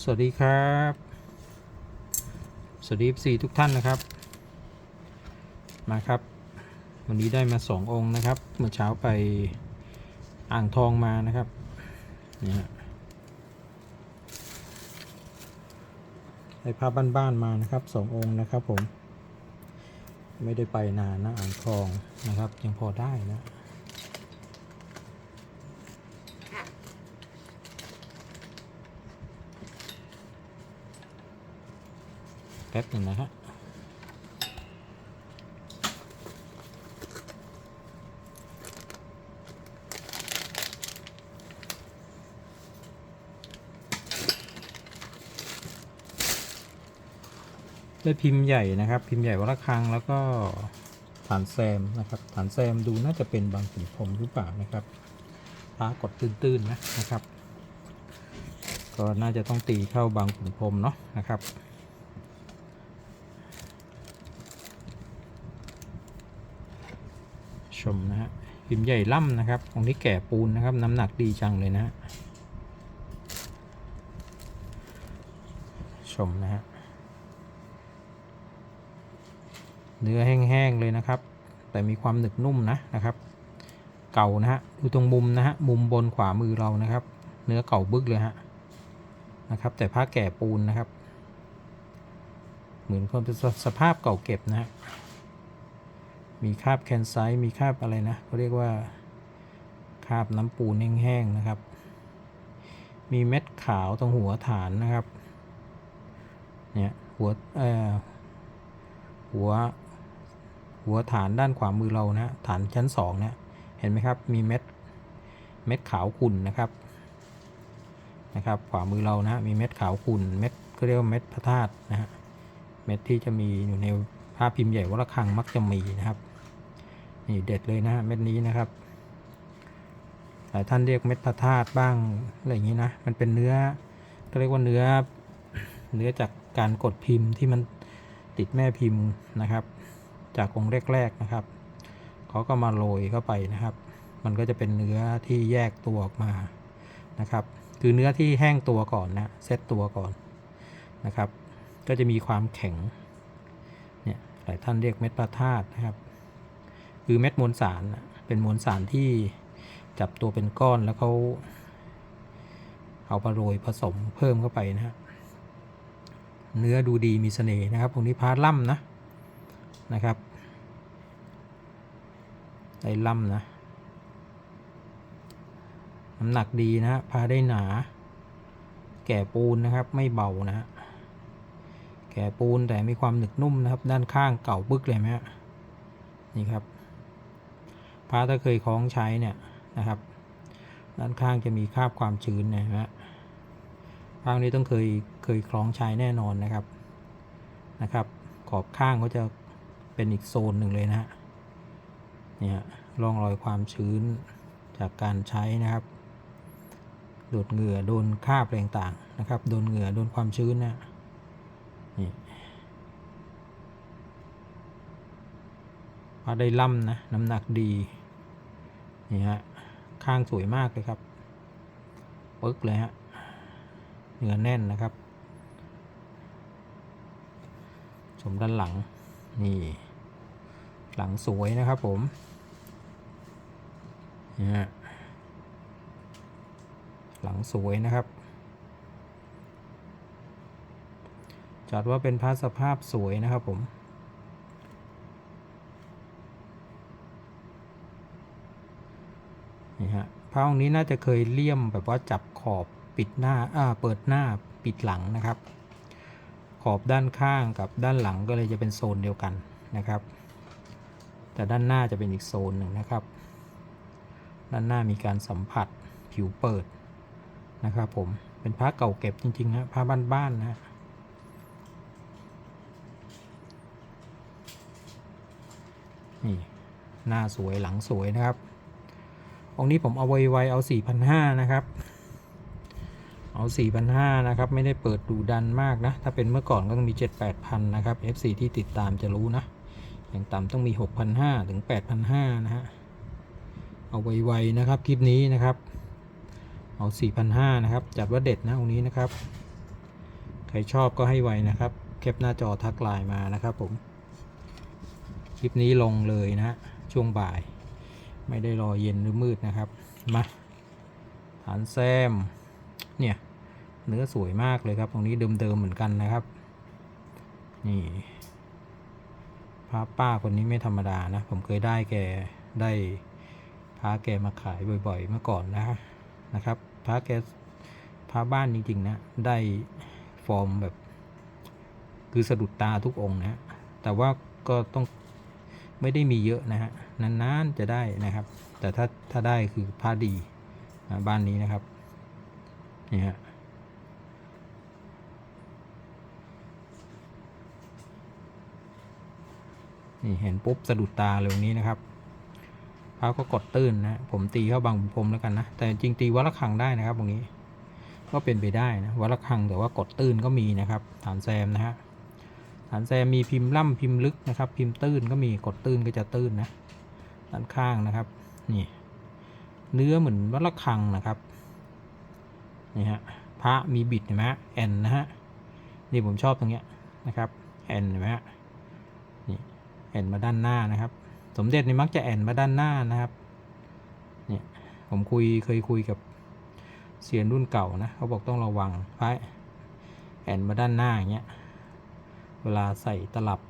สวัสดีครับ สวัสดีสี่ทุกท่านนะครับ มาครับ วันนี้ได้มาสององค์นะครับ เมื่อเช้าไปอ่างทองมานะครับเนี่ยฮะได้ภาพบ้านๆมานะครับสององค์นะครับผม ไม่ได้ไปนานนะอ่างทองนะครับ ยังพอได้นะ แป๊บหนึ่งนะฮะได้พิมพ์ใหญ่นะครับ พิมพ์ใหญ่วัดระฆังแล้วก็ฐานแซมนะครับฐานแซมดูน่าจะเป็นบางขุนพรมหรือเปล่านะครับพระกดตื้นๆนะนะครับ ก็น่าจะต้องตีเข้าบางขุนพรมเนาะนะครับ ชมนะฮะพิมพ์ใหญ่ล่ำนะครับ ของนี้แก่ปูนนะครับ น้ำหนักดีจังเลยนะฮะชมนะฮะเนื้อแห้งๆเลยนะครับ แต่มีความหนึบนุ่มนะนะครับ เก่านะฮะดูตรงมุมนะฮะมุมบนขวามือเรานะครับ เนื้อเก่าบึกเลยฮะนะครับ แต่ผ้าแก่ปูนนะครับ เหมือนคนเป็นสภาพเก่าเก็บนะฮะ มีคราบแคนไซต์มีคราบอะไรนะเขาเรียกว่าคราบน้ำปูนแห้งๆนะครับ มีเม็ดขาวตรงหัวฐานนะครับเนี่ยหัวเอ่อหัวหัวฐานด้านขวามือเรานะฐานชั้นสองเนี่ยเห็นไหมครับมีเม็ดเม็ดขาวขุ่นนะครับนะครับขวามือเรานะมีเม็ดขาวขุ่นเม็ดก็เรียกว่าเม็ดพระธาตุนะฮะเม็ดที่จะมีอยู่ในภาพพิมพ์ใหญ่วัดระฆังมักจะมีนะครับ นี่เด็ดเลยนะเม็ดนี้นะครับหลายท่านเรียกเม็ดพระธาตุบ้างอะไรอย่างนี้นะมันเป็นเนื้อก็เรียกว่าเนื้อเนื้อจากการกดพิมพ์ที่มันติดแม่พิมพ์นะครับ จากองค์แรกๆนะครับเขาก็มาโรยเข้าไปนะครับ มันก็จะเป็นเนื้อที่แยกตัวออกมานะครับ คือเนื้อที่แห้งตัวก่อนนะเซตตัวก่อนนะครับ ก็จะมีความแข็งเนี่ยหลายท่านเรียกเม็ดพระธาตุนะครับ คือเม็ดมวลสารเป็นมวลสารที่จับตัวเป็นก้อนแล้วเขาเอามาโรยผสมเพิ่มเข้าไปนะฮะเนื้อดูดีมีเสน่ห์นะครับตรงนี้พาล่ำนะนะครับได้ล่ำนะน้ำหนักดีนะฮะพาได้หนา แก่ปูนนะครับไม่เบานะฮะแก่ปูนแต่มีความหนึบนุ่มนะครับ ด้านข้างเก่าบึกเลยไหมฮะนี่ครับ พระถ้าเคยคล้องใช้เนี่ยนะครับ ด้านข้างจะมีคราบความชื้นนะฮะพระนี้ต้องเคยเคยคล้องใช้แน่นอนนะครับนะครับ ขอบข้างก็จะเป็นอีกโซนหนึ่งเลยนะฮะเนี่ยร่องรอยความชื้นจากการใช้นะครับโดดเหงื่อโดนคราบอะไรต่างๆนะครับ โดนเหงื่อโดนความชื้นนะนี่พระได้ล่ำนะน้ำหนักดี นี่ฮะ ข้างสวยมากเลยครับ ปึ๊กเลยฮะ เนื้อแน่นนะครับ ชมด้านหลัง นี่ หลังสวยนะครับผม นี่ฮะ หลังสวยนะครับ จัดว่าเป็นพระสภาพสวยนะครับผม นี่ฮะพระองค์นี้น่าจะเคยเลี่ยมแบบว่าจับขอบปิดหน้าอ่าเปิดหน้าปิดหลังนะครับ ขอบด้านข้างกับด้านหลังก็เลยจะเป็นโซนเดียวกันนะครับ แต่ด้านหน้าจะเป็นอีกโซนหนึ่งนะครับ ด้านหน้ามีการสัมผัสผิวเปิดนะครับผมเป็นพระเก่าเก็บจริงๆนะพระบ้านๆนะฮะนี่หน้าสวยหลังสวยนะครับ องค์นี้ผมเอาไว้ไวเอา 4,500 นะครับ เอา 4,500 นะครับ ไม่ได้เปิดดูดันมากนะ ถ้าเป็นเมื่อก่อนก็ต้องมี 7-8,000 นะครับ FC ที่ติดตามจะรู้นะ อย่างต่ำต้องมี 6,500 ถึง 8,500 นะฮะ เอาไวๆนะครับ คลิปนี้นะครับ เอา 4,500 นะครับ จัดว่าเด็ดนะองค์นี้นะครับ ใครชอบก็ให้ไวนะครับ แคปหน้าจอทักไลน์มานะครับผม คลิปนี้ลงเลยนะ ช่วงบ่าย ไม่ได้รอเย็นหรือมืดนะครับ มาฐานแซม เนี่ย เนื้อสวยมากเลยครับ ตรงนี้เดิมๆเหมือนกันนะครับ นี่พระป้าคนนี้ไม่ธรรมดานะ ผมเคยได้แกได้พระแกมาขายบ่อยๆ เมื่อก่อนนะนะครับพระแกพระบ้านจริงๆนะ ได้ฟอร์มแบบ คือสะดุดตาทุกองนะ แต่ว่าก็ต้องไม่ได้มีเยอะนะฮะ นานๆจะได้นะครับ แต่ถ้าถ้าได้คือพระดีนะบ้านนี้นะครับนี่ฮะนี่เห็นปุ๊บสะดุดตาเลยตรงนี้นะครับพระก็กดตื้นนะผมตีเข้าบางพรมแล้วกันนะ แต่จริงตีวัดระฆังได้นะครับตรงนี้ ก็เป็นไปได้นะวัดระฆังแต่ว่ากดตื้นก็มีนะครับฐานแซมนะฮะฐานแซมมีพิมพ์ล่ำพิมพ์ลึกนะครับ พิมพ์ตื้นก็มีกดตื้นก็จะตื้นนะ ด้านข้างนะครับ นี่ เนื้อเหมือนวัดระฆังนะครับ นี่ฮะ พระมีบิดเห็นไหมแอนนะฮะ นี่ผมชอบตรงเนี้ยนะครับ แอนเห็นไหมฮะ นี่ แอนมาด้านหน้านะครับ สมเด็จนี่มักจะแอนมาด้านหน้านะครับ เนี่ยผมคุยเคยคุยกับเซียนรุ่นเก่านะ เขาบอกต้องระวังพระแอนมาด้านหน้าอย่างเงี้ย เวลาใส่ตลับ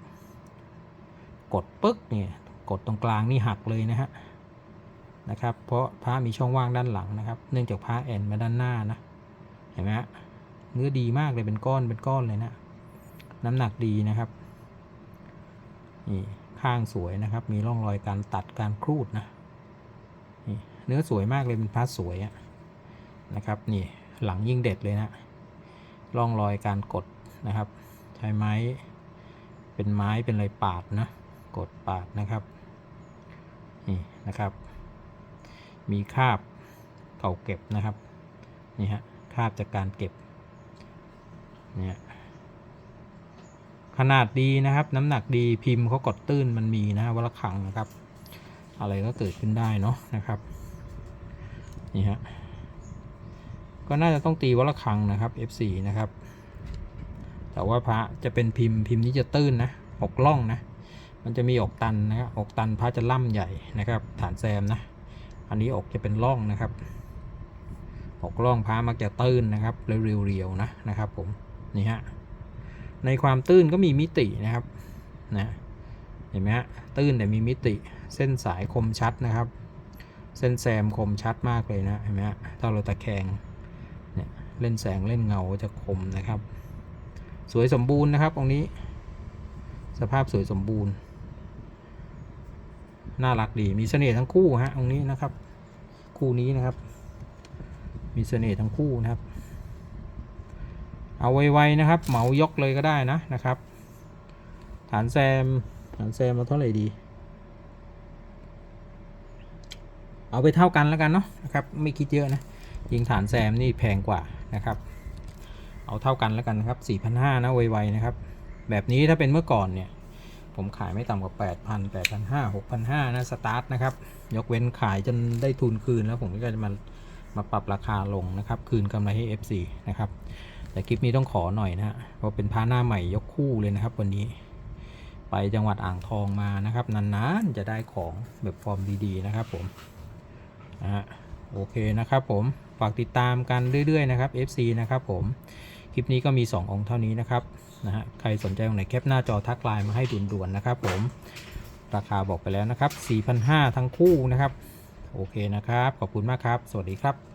กดปึ๊กเนี่ย กดตรงกลางนี่หักเลยนะฮะนะครับ เพราะพระมีช่องว่างด้านหลังนะครับ เนื่องจากพระแอนมาด้านหน้านะเห็นไหมฮะเนื้อดีมากเลยเป็นก้อนเป็นก้อนเลยนะ น้ำหนักดีนะครับนี่ข้างสวยนะครับ มีร่องรอยการตัดการครูดนะนี่เนื้อสวยมากเลยเป็นพาสสวยอะนะครับนี่หลังยิ่งเด็ดเลยนะร่องรอยการกดนะครับ ใช้ไม้เป็นไม้เป็นอะไรปาดนะกดปาดนะครับ นะครับ มีคาบเก่าเก็บนะครับ นี่ฮะคาบจากการเก็บ เนี่ย ขนาดดีนะครับ น้ำหนักดีพิมพ์เขากดตื้นมันมีนะวัดระฆังนะครับ อะไรก็เกิดขึ้นได้เนาะนะครับ นี่ฮะ ก็น่าจะต้องตีวัดระฆังนะครับ F4 นะครับ แต่ว่าพระจะเป็นพิมพ์พิมพ์นี้จะตื้นนะอกล่องนะ มันจะมีอกตันนะครับอกตันพระจะล่ำใหญ่นะครับ ฐานแซมนะ อันนี้อกจะเป็นร่องนะครับ อกร่องพระมักจะตื้นนะครับเรียวๆนะนะครับ ผมนี่ฮะในความตื้นก็มีมิตินะครับนะเห็นไหมฮะตื้นแต่มีมิติเส้นสายคมชัดนะครับ เส้นแซมคมชัดมากเลยนะเห็นไหมฮะถ้าเราตะแคงเนี่ยเล่นแสงเล่นเงาจะคมนะครับ สวยสมบูรณ์นะครับตรงนี้ สภาพสวยสมบูรณ์ น่ารักดีมีเสน่ห์ทั้งคู่ฮะตรงนี้นะครับ คู่นี้นะครับ มีเสน่ห์ทั้งคู่นะครับ เอาไวๆนะครับ เหมายกเลยก็ได้นะนะครับ ฐานแซมฐานแซมเราเท่าไหร่ดี เอาไปเท่ากันแล้วกันเนาะนะครับไม่คิดเยอะนะยิงฐานแซมนี่แพงกว่านะครับ เอาเท่ากันแล้วกันนะครับ4,500นะไวๆนะครับ แบบนี้ถ้าเป็นเมื่อก่อนเนี่ย ผมขายไม่ต่ำกว่า 8,000 8,500 6,500นะสตาร์ทนะครับ ยกเว้นขายจนได้ทุนคืนแล้วผมก็จะมามาปรับราคาลงนะครับ คืนกำไรให้ FC นะครับ แต่คลิปนี้ต้องขอหน่อยนะเพราะเป็นพาหน้าใหม่ยกคู่เลยนะครับ วันนี้ ไปจังหวัดอ่างทองมานะครับ นานๆจะได้ของแบบฟอร์มดีๆนะครับผมนะโอเคนะครับผม ฝากติดตามกันเรื่อยๆนะครับ FC นะครับผม คลิปนี้ก็มี 2 องค์เท่านี้นะครับนะฮะใครสนใจตรงไหนแคปหน้าจอทักไลน์มาให้ด่วนๆนะครับ ผมราคาบอกไปแล้วนะครับ4,500ทั้งคู่นะครับ โอเคนะครับ ขอบคุณมากครับ สวัสดีครับ